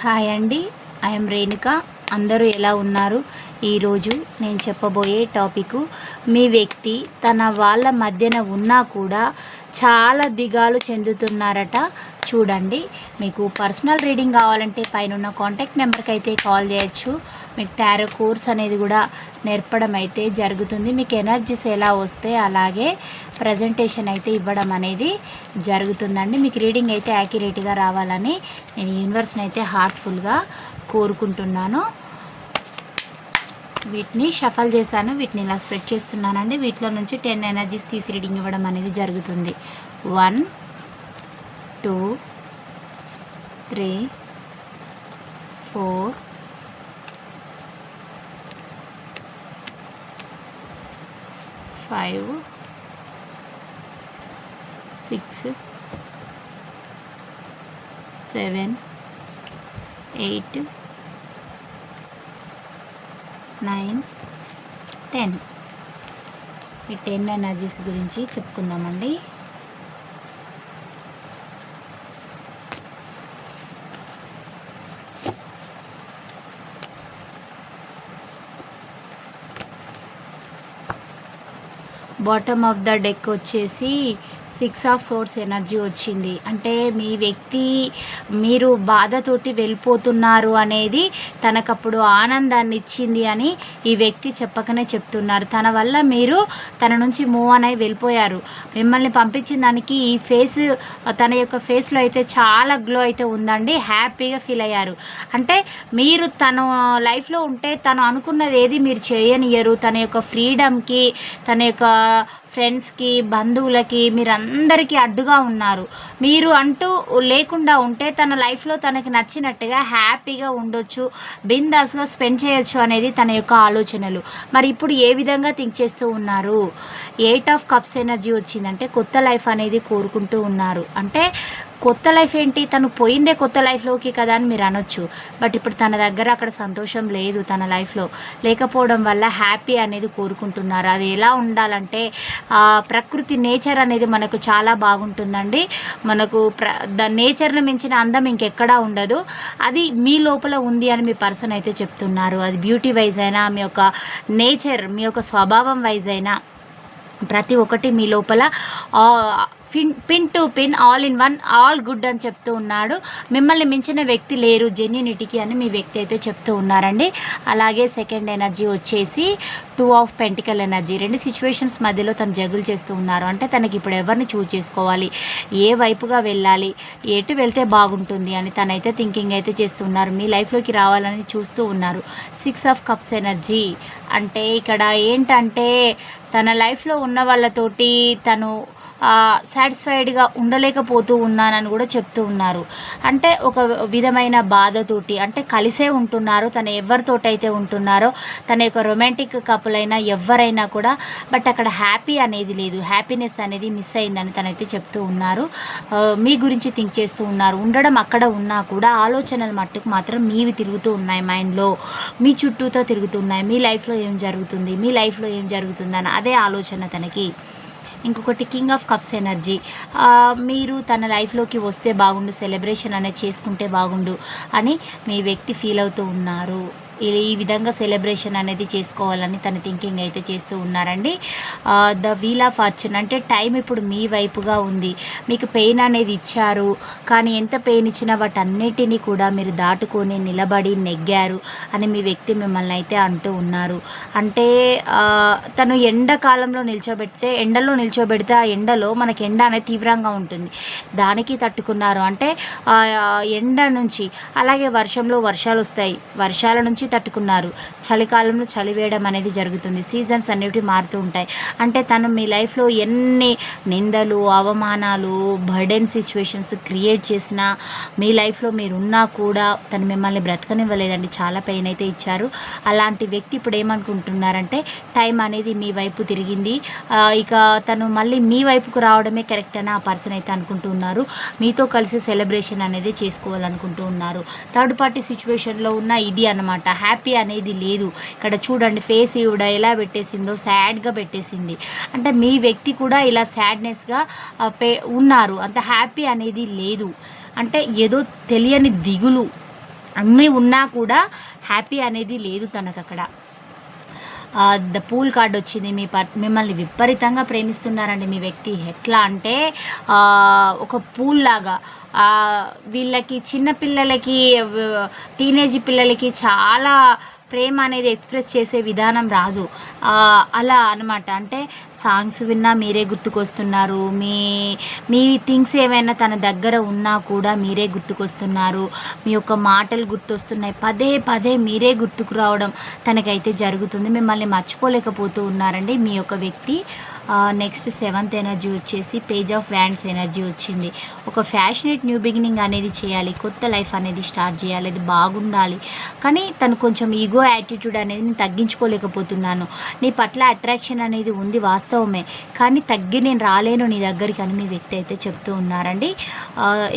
Hi అండి. I'm Renuka. అందరూ ఎలా ఉన్నారు? ఈరోజు నేను చెప్పబోయే టాపిక్ మీ వ్యక్తి తన వాళ్ళ మధ్యన ఉన్నా కూడా చాలా దిగాలు చెందుతున్నారట. చూడండి మీకు పర్సనల్ రీడింగ్ కావాలంటే పైన ఉన్న కాంటాక్ట్ నెంబర్కి అయితే కాల్ చేయొచ్చు. మీకు టారో కోర్స్ అనేది కూడా నేర్పడం అయితే జరుగుతుంది. మీకు ఎనర్జీస్ ఎలా వస్తే అలాగే ప్రజెంటేషన్ అయితే ఇవ్వడం అనేది జరుగుతుందండి. మీకు రీడింగ్ అయితే యాక్యురేట్గా రావాలని నేను యూనివర్స్ని అయితే హార్ట్ఫుల్గా కోరుకుంటున్నాను. వీటిని షఫల్ చేశాను. వీటిని ఇలా స్ప్రెడ్ చేస్తున్నానండి. వీటిలో నుంచి టెన్ ఎనర్జీస్ తీసి రీడింగ్ ఇవ్వడం అనేది జరుగుతుంది. One two three four five six seven eight nine ten. ఈ టెన్ ఎనర్జీస్ గురించి చెప్పుకుందామండి. బాటమ్ ఆఫ్ ద డెక్ వచ్చేసి సిక్స్ ఆఫ్ సోర్స్ ఎనర్జీ వచ్చింది. అంటే మీ వ్యక్తి మీరు బాధతోటి వెళ్ళిపోతున్నారు అనేది తనకప్పుడు ఆనందాన్ని ఇచ్చింది అని ఈ వ్యక్తి చెప్పకనే చెప్తున్నారు. తన వల్ల మీరు తన నుంచి మూవ్ అని వెళ్ళిపోయారు. మిమ్మల్ని పంపించిన దానికి ఈ ఫేస్ తన యొక్క ఫేస్లో అయితే చాలా గ్లో అయితే ఉందండి. హ్యాపీగా ఫీల్ అయ్యారు. అంటే మీరు తను లైఫ్లో ఉంటే తను అనుకున్నది ఏది మీరు చేయనియరు తన యొక్క ఫ్రీడమ్కి తన యొక్క ఫ్రెండ్స్కి బంధువులకి మీరందరికీ అడ్డుగా ఉన్నారు. మీరు అంటూ లేకుండా ఉంటే తన లైఫ్లో తనకి నచ్చినట్టుగా హ్యాపీగా ఉండొచ్చు బిందాస్గా స్పెండ్ చేయొచ్చు అనేది తన యొక్క ఆలోచనలు. మరి ఇప్పుడు ఏ విధంగా థింక్ చేస్తూ ఉన్నారు? ఎయిట్ ఆఫ్ కప్స్ ఎనర్జీ వచ్చిందంటే కొత్త లైఫ్ అనేది కోరుకుంటూ ఉన్నారు. అంటే కొత్త లైఫ్ ఏంటి? తను పోయిందే కొత్త లైఫ్లోకి కదా అని మీరు అనొచ్చు. బట్ ఇప్పుడు తన దగ్గర అక్కడ సంతోషం లేదు తన లైఫ్లో లేకపోవడం వల్ల హ్యాపీ అనేది కోరుకుంటున్నారు. అది ఎలా ఉండాలంటే ప్రకృతి నేచర్ అనేది మనకు చాలా బాగుంటుందండి. మనకు ప్ర ద నేచర్ని మించిన అందం ఇంకెక్కడా ఉండదు. అది మీ లోపల ఉంది అని మీ పర్సన్ అయితే చెప్తున్నారు. అది బ్యూటీ వైజ్ అయినా మీ యొక్క నేచర్ మీ యొక్క స్వభావం వైజ్ అయినా ప్రతి ఒక్కటి మీ లోపల pin pin to pin all in one all good అని చెప్తూ ఉన్నాడు. మిమ్మల్ని మించిన వ్యక్తి లేరు జెన్యునిటీకి అని మీ వ్యక్తి అయితే చెప్తూ ఉన్నారండి. అలాగే సెకండ్ ఎనర్జీ వచ్చేసి టూ ఆఫ్ పెంటికల్ ఎనర్జీ రెండు సిచ్యువేషన్స్ మధ్యలో తను జగులు చేస్తూ ఉన్నారు. అంటే తనకి ఇప్పుడు ఎవరిని చూజ్ చేసుకోవాలి? ఏ వైపుగా వెళ్ళాలి? ఎటు వెళ్తే బాగుంటుంది అని తనైతే థింకింగ్ అయితే చేస్తున్నారు మీ లైఫ్లోకి రావాలని చూస్తూ ఉన్నారు. సిక్స్ ఆఫ్ కప్స్ ఎనర్జీ అంటే ఇక్కడ ఏంటంటే తన లైఫ్లో ఉన్న వాళ్ళతోటి తను సాటిస్ఫైడ్గా ఉండలేకపోతూ ఉన్నానని కూడా చెప్తూ ఉన్నారు. అంటే ఒక విధమైన బాధతోటి అంటే కలిసే ఉంటున్నారు తను ఎవరితోటైతే ఉంటున్నారో తన యొక్క రొమాంటిక్ కపుల్ అయినా ఎవరైనా కూడా బట్ అక్కడ హ్యాపీ అనేది లేదు. హ్యాపీనెస్ అనేది మిస్ అయిందని తనైతే చెప్తూ ఉన్నారు. మీ గురించి థింక్ చేస్తూ ఉన్నారు. ఉండడం అక్కడ ఉన్నా కూడా ఆలోచనలు మట్టుకు మాత్రం మీవి తిరుగుతూ ఉన్నాయి మైండ్లో. మీ చుట్టూతో తిరుగుతున్నాయి. మీ లైఫ్లో ఏం జరుగుతుంది? మీ లైఫ్లో ఏం జరుగుతుందని అదే ఆలోచన తనకి. ఇంకొకటి కింగ్ ఆఫ్ కప్స్ ఎనర్జీ మీరు తన లైఫ్లోకి వస్తే బాగుండు సెలబ్రేషన్ అనేది చేసుకుంటే బాగుండు అని మీ వ్యక్తి ఫీల్ అవుతూ ఉన్నారు. ఈ విధంగా సెలబ్రేషన్ అనేది చేసుకోవాలని తన థింకింగ్ అయితే చేస్తూ ఉన్నారండి. ద వీల్ ఆఫ్ ఫార్చ్యూన్ అంటే టైం ఇప్పుడు మీ వైపుగా ఉంది. మీకు పెయిన్ అనేది ఇచ్చారు. కానీ ఎంత పెయిన్ ఇచ్చినా వాటన్నిటినీ కూడా మీరు దాటుకొని నిలబడి నెగ్గారు అని మీ వ్యక్తి మిమ్మల్ని అయితే అంటూ ఉన్నారు. అంటే తను ఎండాకాలంలో నిల్చోబెడితే ఎండలో నిల్చోబెడితే ఆ ఎండలో మనకి ఎండ అనేది తీవ్రంగా ఉంటుంది. దానికి తట్టుకున్నారు. అంటే ఎండ నుంచి అలాగే వర్షంలో వర్షాలు వస్తాయి. వర్షాల నుంచి తట్టుకున్నారు. చలికాలంలో చలి వేయడం అనేది జరుగుతుంది. సీజన్స్ అనేవి మారుతూ ఉంటాయి. అంటే తను మీ లైఫ్లో ఎన్ని నిందలు అవమానాలు బర్డెన్ సిచ్యువేషన్స్ క్రియేట్ చేసినా మీ లైఫ్లో మీరు ఉన్నా కూడా తను మిమ్మల్ని బ్రతకనివ్వలేదండి. చాలా పెయిన్ అయితే ఇచ్చారు. అలాంటి వ్యక్తి ఇప్పుడు ఏమనుకుంటున్నారంటే టైం అనేది మీ వైపు తిరిగింది. ఇక తను మళ్ళీ మీ వైపుకు రావడమే కరెక్ట్ అని ఆ పర్సన్ అయితే అనుకుంటున్నారు మీతో కలిసి సెలబ్రేషన్ అనేది చేసుకోవాలనుకుంటూ ఉన్నారు. థర్డ్ పార్టీ సిచ్యువేషన్లో ఉన్న ఇది అనమాట హ్యాపీ అనేది లేదు. ఇక్కడ చూడండి ఫేస్ ఈవిడ ఎలా పెట్టేసిందో సాడ్గా పెట్టేసింది. అంటే మీ వ్యక్తి కూడా ఇలా సాడ్నెస్గా పే ఉన్నారు. అంత హ్యాపీ అనేది లేదు. అంటే ఏదో తెలియని దిగులు. అన్నీ ఉన్నా కూడా హ్యాపీ అనేది లేదు తనకు అక్కడ ద పూల్ కార్డ్ వచ్చింది. మీ మిమ్మల్ని విపరీతంగా ప్రేమిస్తున్నారండి మీ వ్యక్తి. ఎట్లా అంటే ఒక పూల్ లాగా. వీళ్ళకి చిన్న పిల్లలకి టీనేజ్ పిల్లలకి చాలా ప్రేమ అనేది ఎక్స్ప్రెస్ చేసే విధానం రాదు. అలా అనమాట అంటే సాంగ్స్ విన్నా మీరే గుర్తుకొస్తున్నారు. మీ మీ థింగ్స్ ఏమైనా తన దగ్గర ఉన్నా కూడా మీరే గుర్తుకొస్తున్నారు. మీ యొక్క మాటలు గుర్తొస్తున్నాయి. పదే పదే మీరే గుర్తుకు రావడం తనకైతే జరుగుతుంది. మిమ్మల్ని మర్చిపోలేకపోతూ ఉన్నారండి మీ యొక్క వ్యక్తి. నెక్స్ట్ సెవెంత్ ఎనర్జీ వచ్చేసి పేజ్ ఆఫ్ వ్యాండ్స్ ఎనర్జీ వచ్చింది. ఒక ఫ్యాషనేట్ న్యూ బిగినింగ్ అనేది చేయాలి కొత్త లైఫ్ అనేది స్టార్ట్ చేయాలి అది బాగుండాలి. కానీ తను కొంచెం ఈగో యాటిట్యూడ్ అనేది నేను తగ్గించుకోలేకపోతున్నాను. నీ పట్ల అట్రాక్షన్ అనేది ఉంది వాస్తవమే కానీ తగ్గి నేను రాలేను నీ దగ్గరికి అని మీ వ్యక్తి అయితే చెప్తూ ఉన్నారండి.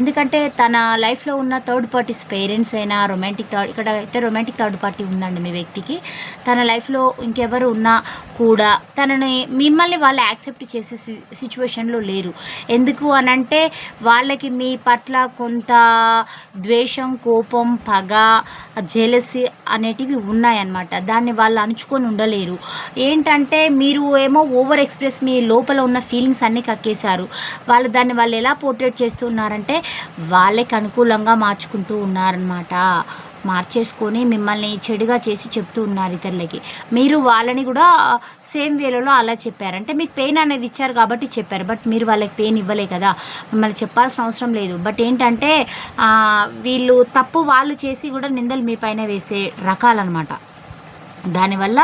ఎందుకంటే తన లైఫ్లో ఉన్న థర్డ్ పార్టీస్ పేరెంట్స్ అయినా రొమాంటిక్ థర్డ్ ఇక్కడ అయితే రొమాంటిక్ థర్డ్ పార్టీ ఉందండి మీ వ్యక్తికి. తన లైఫ్లో ఇంకెవరు ఉన్నా కూడా తనని మిమ్మల్ని వాళ్ళు యాక్సెప్ట్ చేసే సిచ్యువేషన్లో లేరు. ఎందుకు అని అంటే వాళ్ళకి మీ పట్ల కొంత ద్వేషం కోపం పగ జెలసి అనేటివి ఉన్నాయన్నమాట. దాన్ని వాళ్ళు అణుచుకొని ఉండలేరు. ఏంటంటే మీరు ఏమో ఓవర్ ఎక్స్ప్రెస్ మీ లోపల ఉన్న ఫీలింగ్స్ అన్నీ కక్కేశారు. వాళ్ళు దాన్ని వాళ్ళు ఎలా పోర్ట్రేట్ చేస్తున్నారంటే వాళ్ళకి అనుకూలంగా మార్చుకుంటూ ఉన్నారనమాట మార్చేసుకొని మిమ్మల్ని చెడుగా చేసి చెప్తూ ఉన్నారు ఇతరులకి. మీరు వాళ్ళని కూడా సేమ్ వేలలో అలా చెప్పారు. అంటే మీకు పెయిన్ అనేది ఇచ్చారు కాబట్టి చెప్పారు. బట్ మీరు వాళ్ళకి పెయిన్ ఇవ్వలే కదా. మిమ్మల్ని చెప్పాల్సిన అవసరం లేదు. బట్ ఏంటంటే వీళ్ళు తప్పు వాళ్ళు చేసి కూడా నిందలు మీ పైన వేసే రకాలన్నమాట. దానివల్ల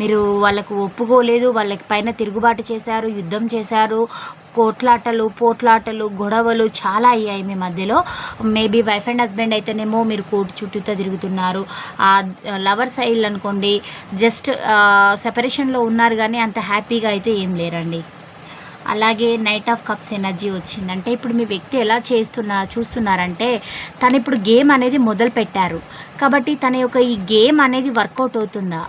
మీరు వాళ్ళకు ఒప్పుకోలేదు వాళ్ళకి పైన తిరుగుబాటు చేశారు యుద్ధం చేశారు కోట్లాటలు పోట్లాటలు గొడవలు చాలా అయ్యాయి మీ మధ్యలో. మేబీ వైఫ్ అండ్ హస్బెండ్ అయితేనేమో మీరు కోర్టు చుట్టూతో తిరుగుతున్నారు. ఆ లవర్ సైడ్ అనుకోండి జస్ట్ సెపరేషన్లో ఉన్నారు కానీ అంత హ్యాపీగా అయితే ఏం లేరండి. అలాగే నైట్ ఆఫ్ కప్స్ ఎనర్జీ వచ్చింది అంటే ఇప్పుడు మీ వ్యక్తి ఎలా చేస్తున్నా చూస్తున్నారంటే తను ఇప్పుడు గేమ్ అనేది మొదలు పెట్టారు. కాబట్టి తన యొక్క ఈ గేమ్ అనేది వర్కౌట్ అవుతుందా?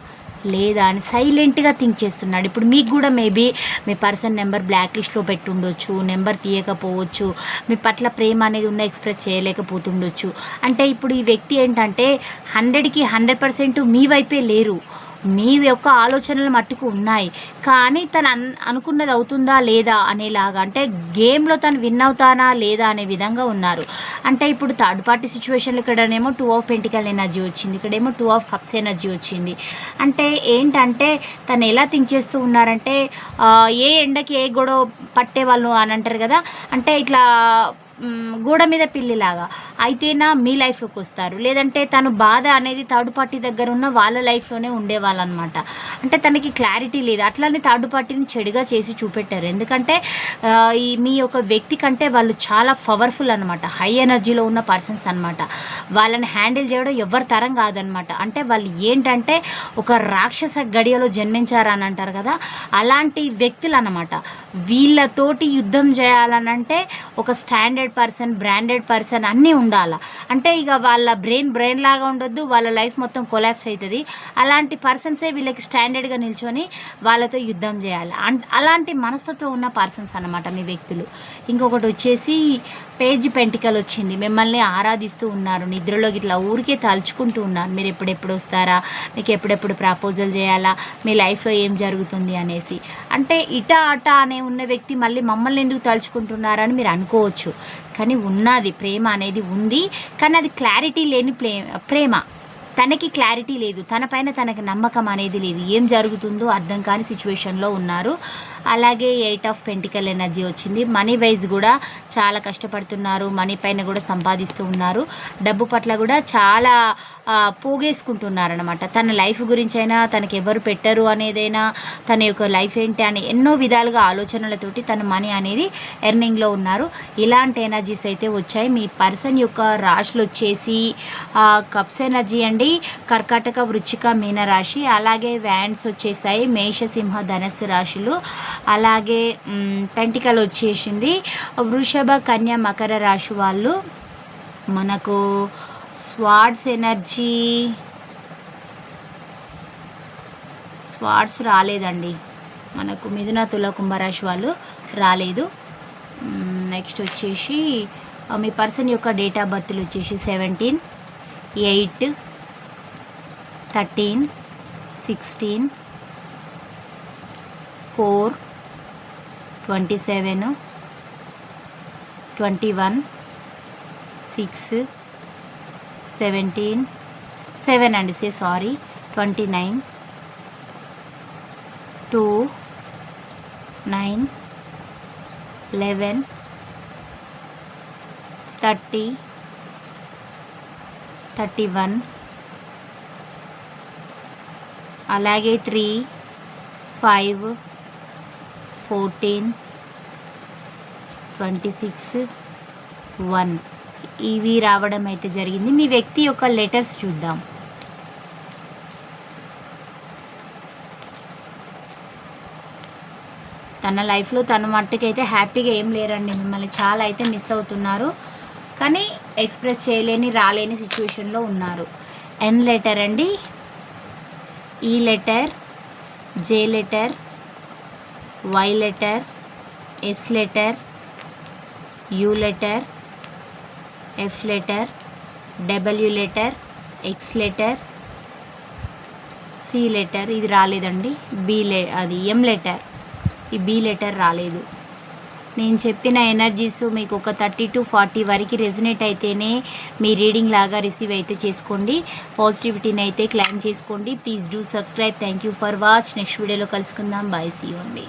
లేదా అని సైలెంట్గా థింక్ చేస్తున్నాడు. ఇప్పుడు మీకు కూడా మేబీ మీ పర్సన్ నెంబర్ బ్లాక్ లిస్ట్లో పెట్టుండొచ్చు నెంబర్ తీయకపోవచ్చు మీ పట్ల ప్రేమ అనేది ఉన్న ఎక్స్ప్రెస్ చేయలేకపోతుండొచ్చు. అంటే ఇప్పుడు ఈ వ్యక్తి ఏంటంటే హండ్రెడ్కి హండ్రెడ్ పర్సెంట్ మీ వైపే లేరు. మీ యొక్క ఆలోచనలు మట్టుకు ఉన్నాయి. కానీ తను అన్ అనుకున్నది అవుతుందా లేదా అనేలాగా అంటే గేమ్లో తను విన్ అవుతానా లేదా అనే విధంగా ఉన్నారు. అంటే ఇప్పుడు థర్డ్ పార్టీ సిచ్యువేషన్లో ఇక్కడనేమో టూ ఆఫ్ పెంటికల్ ఎనర్జీ వచ్చింది. ఇక్కడేమో టూ ఆఫ్ కప్స్ ఎనర్జీ వచ్చింది. అంటే ఏంటంటే తను ఎలా థింక్ చేస్తూ ఉన్నారంటే ఏ ఎండకి ఏ గొడవ పట్టే వాళ్ళు అని అంటారు కదా? అంటే ఇట్లా గోడ మీద పిల్లిలాగా. అయితేనా మీ లైఫ్కి వస్తారు. లేదంటే తను బాధ అనేది థర్డ్ పార్టీ దగ్గర ఉన్న వాళ్ళ లైఫ్లోనే ఉండేవాళ్ళు అనమాట అంటే తనకి క్లారిటీ లేదు. అట్లానే థర్డ్ పార్టీని చెడుగా చేసి చూపెట్టారు. ఎందుకంటే ఈ మీ యొక్క వ్యక్తి కంటే వాళ్ళు చాలా పవర్ఫుల్ అనమాట. హై ఎనర్జీలో ఉన్న పర్సన్స్ అనమాట. వాళ్ళని హ్యాండిల్ చేయడం ఎవరి తరం కాదనమాట. అంటే వాళ్ళు ఏంటంటే ఒక రాక్షస గడియలో జన్మించారని అంటారు కదా అలాంటి వ్యక్తులు అనమాట వీళ్ళతోటి యుద్ధం చేయాలనంటే ఒక స్టాండర్డ్ పర్సన్ బ్రాండెడ్ పర్సన్ అన్నీ ఉండాలి. అంటే ఇక వాళ్ళ బ్రెయిన్ బ్రెయిన్ లాగా ఉండొద్దు వాళ్ళ లైఫ్ మొత్తం కొలాప్స్ అవుతుంది అలాంటి పర్సన్సే వీళ్ళకి స్టాండర్డ్గా నిల్చొని వాళ్ళతో యుద్ధం చేయాలి. అన్ అలాంటి మనస్తత్వం ఉన్న పర్సన్స్ అనమాట మీ వ్యక్తులు. ఇంకొకటి వచ్చేసి పేజ్ పెంటికల్ వచ్చింది. మిమ్మల్ని ఆరాధిస్తూ ఉన్నారు. నిద్రలో ఇట్లా ఊరికే తలుచుకుంటూ ఉన్నారు. మీరు ఎప్పుడెప్పుడు వస్తారా? మీకు ఎప్పుడెప్పుడు ప్రపోజల్ చేయాలా? మీ లైఫ్లో ఏం జరుగుతుంది అనేసి. అంటే ఇట అట అనే ఉన్న వ్యక్తి మళ్ళీ మమ్మల్ని ఎందుకు తలుచుకుంటున్నారని మీరు అనుకోవచ్చు. కానీ ఉన్నది ప్రేమ అనేది ఉంది. కానీ అది క్లారిటీ లేని ప్రే ప్రేమ. తనకి క్లారిటీ లేదు. తనపైన తనకి నమ్మకం అనేది లేదు. ఏం జరుగుతుందో అర్థం కాని సిచ్యువేషన్లో ఉన్నారు. అలాగే ఎయిట్ ఆఫ్ పెంటికల్ ఎనర్జీ వచ్చింది. మనీ వైజ్ కూడా చాలా కష్టపడుతున్నారు. మనీ పైన కూడా సంపాదిస్తూ ఉన్నారు. డబ్బు పట్ల కూడా చాలా పోగేసుకుంటున్నారనమాట తన లైఫ్ గురించి అయినా తనకి ఎవరు పెట్టరు అనేదైనా తన యొక్క లైఫ్ ఏంటి అని ఎన్నో విధాలుగా ఆలోచనలతోటి తన మనీ అనేది ఎర్నింగ్లో ఉన్నారు. ఇలాంటి ఎనర్జీస్ అయితే వచ్చాయి. మీ పర్సన్ యొక్క రాశులు వచ్చేసి కప్స్ ఎనర్జీ అండి కర్కాటక వృచ్చిక మీన రాశి అలాగే వ్యాండ్స్ వచ్చేసాయి మేషసింహ ధనస్సు రాశులు అలాగే పెంటికలు వచ్చేసింది. వృషభ కన్య మకర రాశి వాళ్ళు మనకు స్వాడ్స్ ఎనర్జీ స్వాడ్స్ రాలేదండి. మనకు మిథున తుల కుంభరాశి వాళ్ళు రాలేదు. నెక్స్ట్ వచ్చేసి మీ పర్సన్ యొక్క డేట్ ఆఫ్ బర్త్లు వచ్చేసి seventeen eight thirteen sixteen four twenty seven twenty one six seventeen seven అండి say sorry twenty nine two nine eleven thirty thirty one అలాగే three five fourteen twenty six one. ఇవి రావడం అయితే జరిగింది. మీ వ్యక్తి యొక్క లెటర్స్ చూద్దాం. తన లైఫ్లో తన మట్టుకైతే హ్యాపీగా ఏం లేరండి. మిమ్మల్ని చాలా అయితే మిస్ అవుతున్నారు. కానీ ఎక్స్ప్రెస్ చేయలేని రాలేని సిచ్యువేషన్లో ఉన్నారు. ఎన్ లెటర్ అండి? E letter J letter Y letter S letter U letter F letter W letter X letter C letter ఇది రాలేదండి. బి లె అది M letter E B letter రాలేదు. నేను చెప్పిన ఎనర్జీస్ మీకు ఒక థర్టీ టు ఫార్టీ వరకు రెజినేట్ అయితేనే మీ రీడింగ్ లాగా రిసీవ్ అయితే చేసుకోండి. పాజిటివిటీని అయితే క్లైమ్ చేసుకోండి. Please do subscribe thank you for watch next వీడియోలో కలుసుకుందాం. బాయ్ సీ అండి.